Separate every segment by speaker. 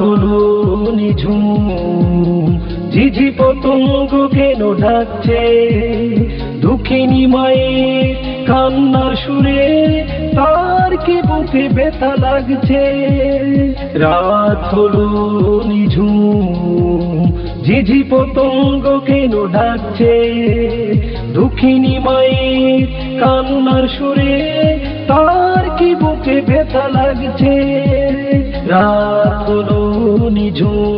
Speaker 1: হলো নিঝুম ঝিঝি পতঙ্গ কেন ডাকছে? দুঃখিনী মায়ের কান্নার সুরে তার কি বুকে ব্যথা লাগছে? রাত হলো নিঝুম ঝিঝি পতঙ্গ কেন ডাকছে? দুঃখিনী মায়ের কান্নার সুরে তার কি বুকে ব্যথা লাগছে? রাত হলো নিঝুম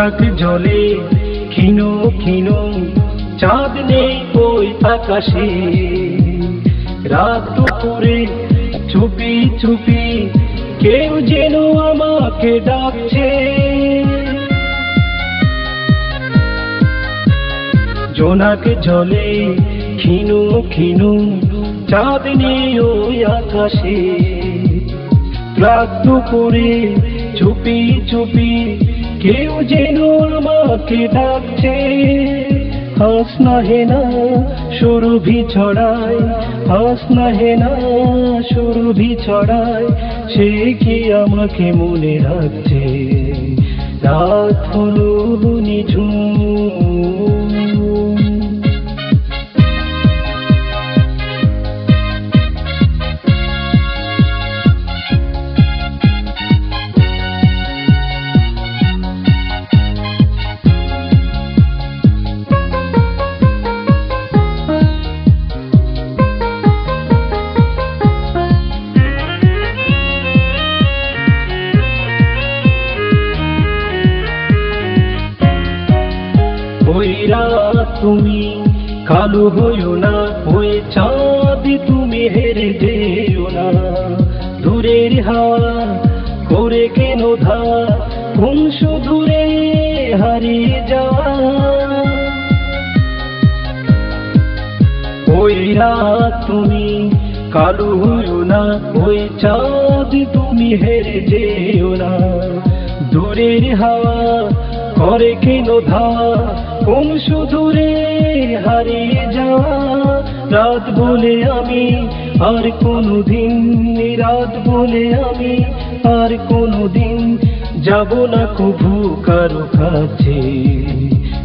Speaker 1: জোনাক জলে ক্ষীণ ক্ষীণ চাঁদ নেই ওই আকাশে। রাত দুপুরে চুপি চুপি কেউ যেন আমাকে ডাকছে। জোনাক জলে ক্ষীণ ক্ষীণ চাঁদ নেই ওই আকাশে। রাত দুপুরে চুপি চুপি কেউ যেন আমাকে ডাকছে। হাস না হে না, সুরভি ছড়ায়। হাস না হে না, সুরভি ছড়ায়। সে কি আমাকে মনে রাখছে? রাত হলো নিঝুম। তুমি, কালো হইও না, হয়ে চাঁদ তুমি হেরে যেও না। দূরের হাওয়া করে কেন ধা কোন দূরে হারিয়ে যাওয়া ওই রাত তুমি, কালো হইও না ওই চাঁদ তুমি হেরে যেও না। দূরের হাওয়া করে কেন ধা কোন সুদূরে হারিয়ে যাওয়া রাত বলে আমি আর কোনো দিন রাত বলে আমি আর কোনো দিন যাব না কভু কারও কাছে।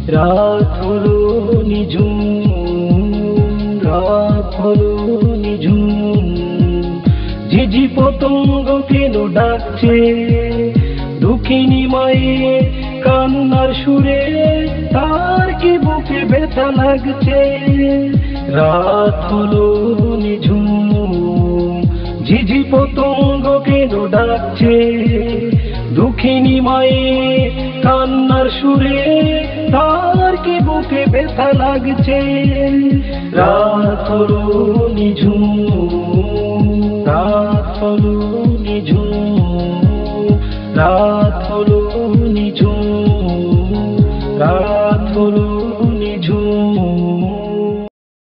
Speaker 1: রাত হলো নিঝুম, রাত হলো নিঝুম। ঝিঝি পতঙ্গ কেন ডাকছে? দুঃখিনী মায়ের কান্নার সুরে, তার কি বুকে ব্যথা লাগছে? রাত হলো নিঝুম ঝিঝি পতঙ্গ কেন ডাকছে দুঃখিনী মায়ের কান্নার সুরে, তার কি বুকে ব্যথা লাগছে? রাত হলো নিঝুম রাত হলো নিঝুম রাত হলো নিঝুম